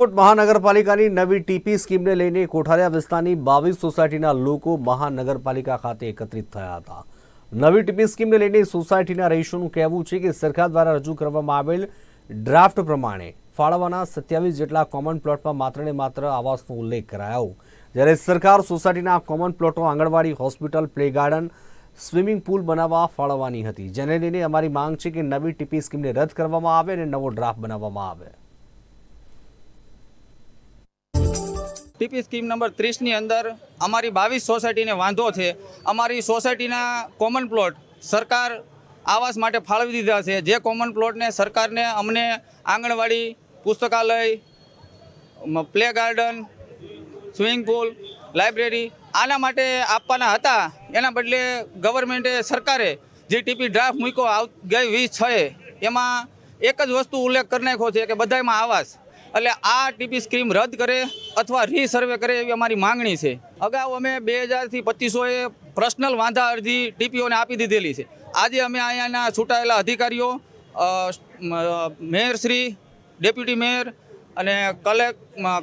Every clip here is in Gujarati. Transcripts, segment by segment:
રાજકોટ મહાનગરપાલિકાની નવી ટીપી સ્કીમને લઈને કોઠારિયા વિસ્તારની બાવીસ સોસાયટીના લોકો મહાનગરપાલિકા ખાતે એકત્રિત થયા હતા. નવી ટીપી સ્કીમને લઈને સોસાયટીના રહીશોનું કહેવું છે કે સરકાર દ્વારા રજૂ કરવામાં આવેલ ડ્રાફ્ટ પ્રમાણે ફાળવવાના સત્યાવીસ જેટલા કોમન પ્લોટમાં માત્ર ને માત્ર આવાસનો ઉલ્લેખ કરાયો. જ્યારે સરકાર સોસાયટીના કોમન પ્લોટો આંગણવાડી, hospital play garden swimming pool બનાવવા ફાળવવાની હતી. જેને લઈને અમારી માંગ છે કે નવી ટીપી સ્કીમને રદ કરવામાં આવે અને નવો ડ્રાફ્ટ બનાવવામાં આવે. ટીપી સ્કીમ નંબર ત્રીસની અંદર અમારી બાવીસ સોસાયટીને વાંધો છે. અમારી સોસાયટીના કોમન પ્લોટ સરકાર આવાસ માટે ફાળવી દીધા છે. જે કોમન પ્લોટને સરકારને અમને આંગણવાડી, પુસ્તકાલય play garden swimming pool library આના માટે આપવાના હતા. એના બદલે ગવર્મેન્ટે સરકારે જે ટીપી ડ્રાફ્ટ મૂક્યો ગઈ વીસ છએ એમાં એક જ વસ્તુ ઉલ્લેખ કરી નાખ્યો છે કે બધામાં આવાસ. એટલે આ ટીપી સ્કીમ રદ કરે અથવા રીસર્વે કરે એવી અમારી માંગણી છે. અગાઉ અમે બે હજારથી પચીસોએ પર્સનલ વાંધા અરજી ટીપીઓને આપી દીધેલી છે. આજે અમે અહીંયાના છૂટાયેલા અધિકારીઓ મેયરશ્રી ડેપ્યુટી મેયર અને કલેક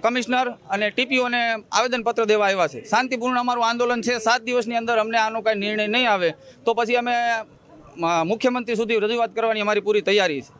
કમિશનર અને ટીપીઓને આવેદનપત્ર દેવા આવ્યા છે. શાંતિપૂર્ણ અમારું આંદોલન છે. સાત દિવસની અંદર અમને આનો કાંઈ નિર્ણય નહીં આવે તો પછી અમે મુખ્યમંત્રી સુધી રજૂઆત કરવાની અમારી પૂરી તૈયારી છે.